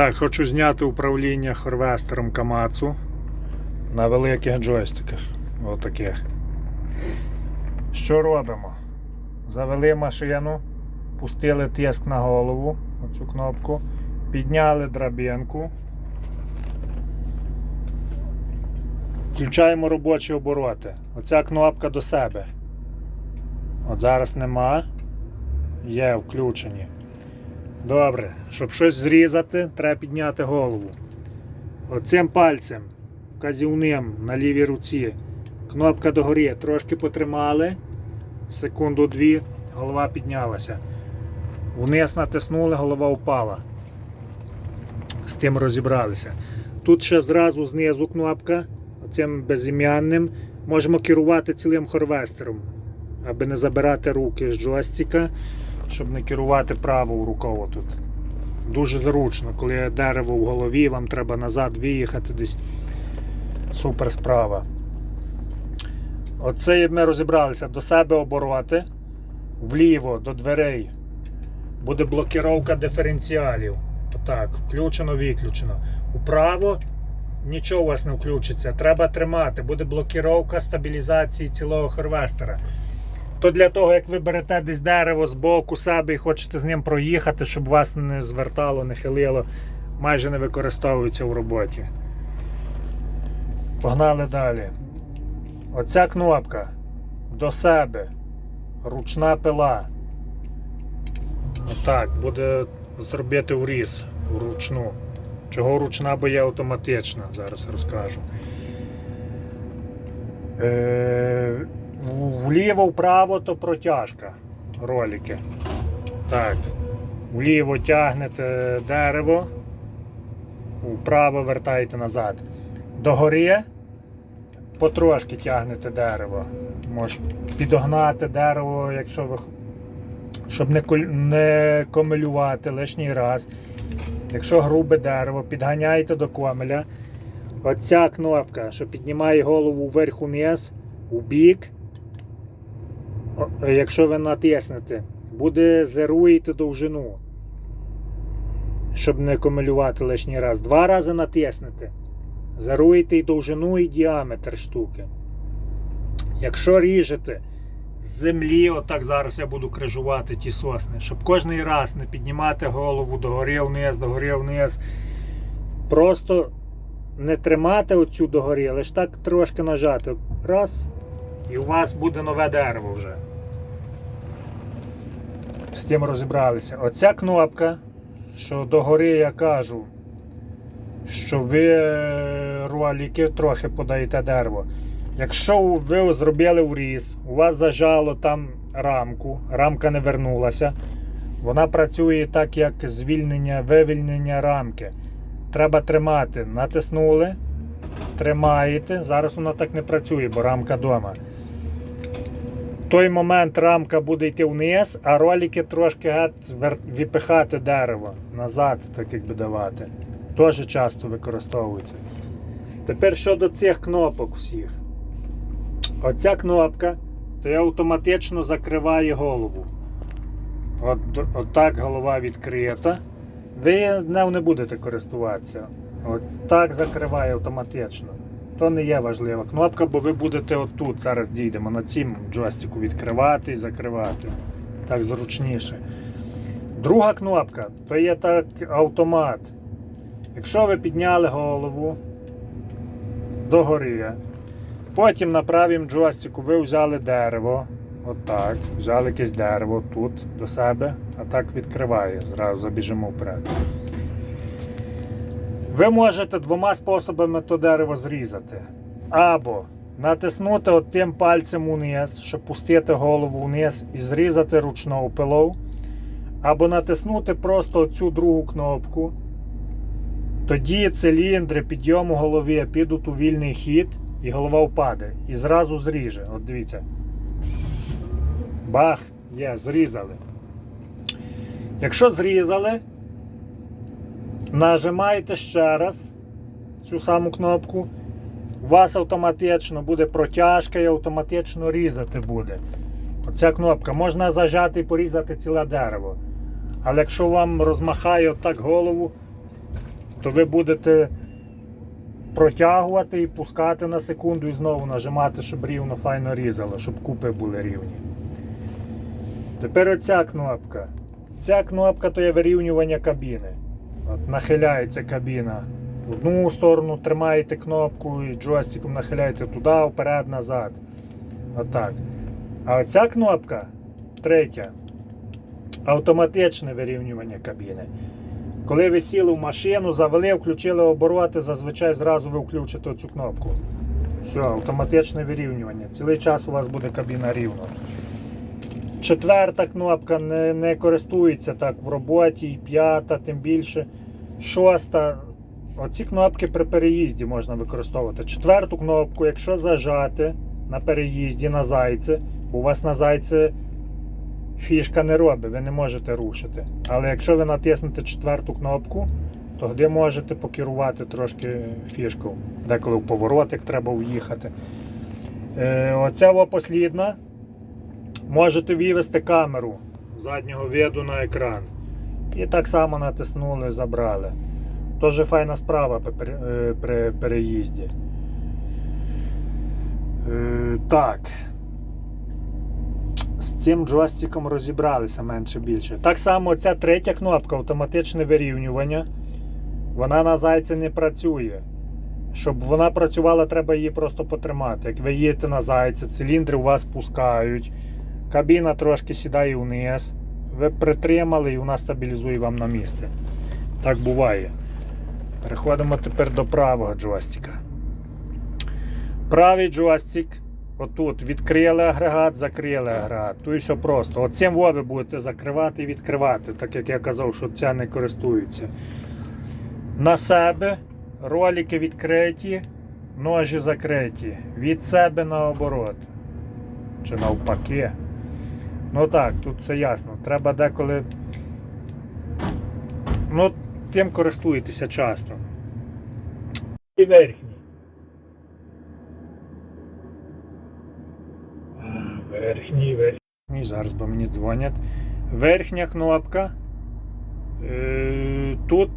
Так, хочу зняти управління хорвестером Камацу на великих джойстиках. Отаких. Що робимо? Завели машину, пустили тиск на голову, оцю кнопку, підняли драбинку. Включаємо робочі обороти. Оця кнопка до себе. От зараз нема. Є включені. Добре, щоб щось зрізати, треба підняти голову. Оцим пальцем, вказівним на лівій руці, кнопка догорі, трошки потримали, секунду-дві, голова піднялася. Вниз натиснули, голова впала. З тим розібралися. Тут ще зразу знизу кнопка, оцим безім'янним, можемо керувати цілим хорвестером, аби не забирати руки з джойстика щоб не керувати правою рукою тут. Дуже зручно, коли дерево в голові, вам треба назад виїхати десь. Супер справа. Оце ми розібралися до себе обороти, вліво до дверей. Буде блокіровка диференціалів. Отак, включено, виключено. Управо нічого у вас не включиться. Треба тримати. Буде блокіровка стабілізації цілого хорвестера. То для того, як ви берете десь дерево з боку себе і хочете з ним проїхати, щоб вас не звертало, не хилило, майже не використовується в роботі. Погнали далі. Оця кнопка до себе. Ручна пила. Отак, буде зробити вріз вручну. Чого ручна, бо є автоматична, зараз розкажу. Е, Вліво, вправо то протяжка ролики. Так. Вліво тягнете дерево, вправо вертаєте назад. Догори потрошки тягнете дерево. Може підогнати дерево, якщо ви щоб не, не комелювати лишній раз. Якщо грубе дерево, підганяєте до комеля. Оця кнопка, що піднімає голову вверх униз, у бік. О, Якщо ви натиснете, буде зеруєте довжину. Щоб не комелювати лишній раз. Два рази натиснете. Зеруєте і довжину, і діаметр штуки. Якщо ріжете з землі, отак зараз я буду крижувати ті сосни, щоб кожний раз не піднімати голову догори вниз, догори вниз. Просто не тримати оцю догорі, лише так трошки нажати. Раз, і у вас буде нове дерево вже. З тим розібралися. Оця кнопка, що догори я кажу, що ви е, ролики трохи подаєте дерево. Якщо ви зробили вріз, у вас зажало там рамку, рамка не вернулася, вона працює так, як звільнення, вивільнення рамки. Треба тримати. Натиснули, тримаєте. Зараз вона так не працює, бо рамка вдома. В той момент рамка буде йти вниз, а ролики трошки випихати дерево назад, так якби давати. Теж часто використовується. Тепер щодо цих кнопок всіх. Оця кнопка то я автоматично закриває голову. От, от так голова відкрита. Ви не будете користуватися. От так закриває автоматично. То не є важлива кнопка, бо ви будете отут, зараз дійдемо на цім джойстику відкривати і закривати. Так зручніше. Друга кнопка то є так автомат. Якщо ви підняли голову догори, потім на правім джойстику ви взяли дерево, отак, взяли якесь дерево тут до себе, а так відкриває, зразу забіжимо вперед. Ви можете двома способами то дерево зрізати. Або натиснути от тим пальцем униз, щоб пустити голову вниз і зрізати ручною пилою. Або натиснути просто цю другу кнопку. Тоді циліндри підйому голови підуть у вільний хід, і голова впаде. І зразу зріже. От дивіться. Бах! Є, зрізали. Якщо зрізали, нажимаєте ще раз цю саму кнопку. У вас автоматично буде протяжка і автоматично різати буде. Оця кнопка. Можна зажати і порізати ціле дерево. Але якщо вам розмахає отак голову, то ви будете протягувати і пускати на секунду і знову нажимати, щоб рівно файно різало, щоб купи були рівні. Тепер оця кнопка. Ця кнопка то є вирівнювання кабіни. От нахиляється кабіна в одну сторону, тримаєте кнопку і джойстиком нахиляєте туди, вперед, назад. Отак. А оця кнопка, третя, автоматичне вирівнювання кабіни. Коли ви сіли в машину, завели, включили обороти, зазвичай зразу ви включите цю кнопку. Все, автоматичне вирівнювання. Цілий час у вас буде кабіна рівно. Четверта кнопка не, не користується так в роботі, і п'ята, тим більше. Шоста. Оці кнопки при переїзді можна використовувати. Четверту кнопку, якщо зажати на переїзді на зайце, у вас на зайце фішка не робить, ви не можете рушити. Але якщо ви натиснете четверту кнопку, то тоді можете покерувати трошки фішку. Деколи в поворотик треба в'їхати. Е, оця послідна. Можете вивести камеру заднього виду на екран. І так само натиснули, забрали. Тоже файна справа при, е, переїзді. Е, так. З цим джойстиком розібралися менше більше. Так само ця третя кнопка автоматичне вирівнювання. Вона на зайці не працює. Щоб вона працювала, треба її просто потримати. Як ви їдете на зайця, циліндри у вас пускають, кабіна трошки сідає вниз. Ви притримали і вона стабілізує вам на місце. Так буває. Переходимо тепер до правого джойстика. Правий джойстик. Отут відкрили агрегат, закрили агрегат. Тут все просто. Оцим ви будете закривати і відкривати, так як я казав, що ця не користується. На себе ролики відкриті, ножі закриті. Від себе наоборот. Чи навпаки. Ну так, тут все ясно. Треба деколи. Ну, тим користуєтеся часто. І верхній. Верхній, верхній. Зараз бо мені дзвонять. Верхня кнопка. Е, Тут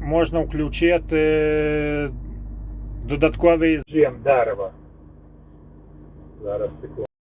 можна включити додатковий зжим дерева. Зараз секунду.